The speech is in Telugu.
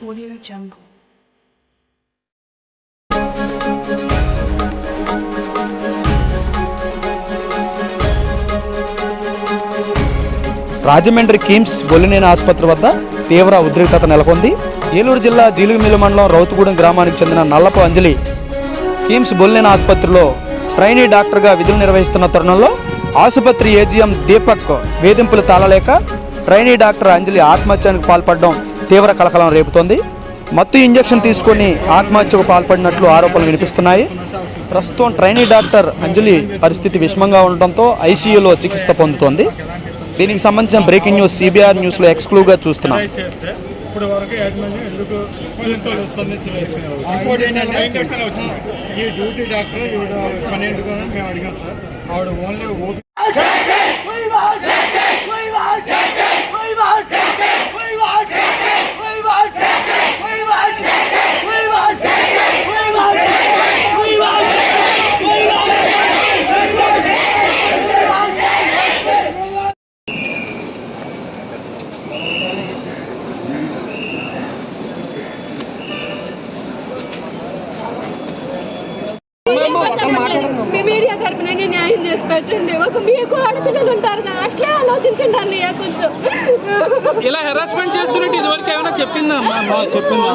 Audio Jungle. రాజమండ్రి కిమ్స్ బొల్లినేని ఆసుపత్రి వద్ద తీవ్ర ఉద్రిక్తత నెలకొంది ఏలూరు జిల్లా జీలుగుమిల్లి మండలం రౌతుగూడెం గ్రామానికి చెందిన నల్లపు అంజలి కిమ్స్ బొల్లినేని ఆసుపత్రిలో ట్రైనీ డాక్టర్గా విధులు నిర్వహిస్తున్న తరుణంలో ఆసుపత్రి ఏజీఎం దీపక్ వేధింపులు తాళలేక ట్రైనీ డాక్టర్ అంజలి ఆత్మహత్యానికి పాల్పడడం తీవ్ర కలకలం రేపుతోంది. మత్తు ఇంజెక్షన్ తీసుకొని ఆత్మహత్యకు పాల్పడినట్లు ఆరోపణలు వినిపిస్తున్నాయి. ప్రస్తుతం ట్రైనీ డాక్టర్ అంజలి పరిస్థితి విషమంగా ఉండటంతో ఐసీయూలో చికిత్స పొందుతోంది. దీనికి సంబంధించిన బ్రేకింగ్ న్యూస్ సిబిఆర్ న్యూస్లో ఎక్స్క్లూవ్గా చూస్తున్నాం. ఇప్పుడు వరకు యాజమాన్యం ఎందుకు తీసుకోలేదు స్పందించలేదు? ఇంకోటి ఏంటంటే ఈ డ్యూటీ డాక్టర్ ఈవిడ పని ఎందుకు అని మేము అడిగాం సార్. ఆవిడ ఓన్లీ ఓపీ మీ మీడియా తరపున న్యాయం చేసి పెట్టండి. ఒక మీకు ఆడపిల్లలు ఉంటారు కదా అట్లే ఆలోచించండి అన్నయ్య కొంచెం. ఇలా హెరాస్మెంట్ చేస్తున్నట్టు ఇదివరకు ఏమైనా చెప్పిందా చెప్పింది.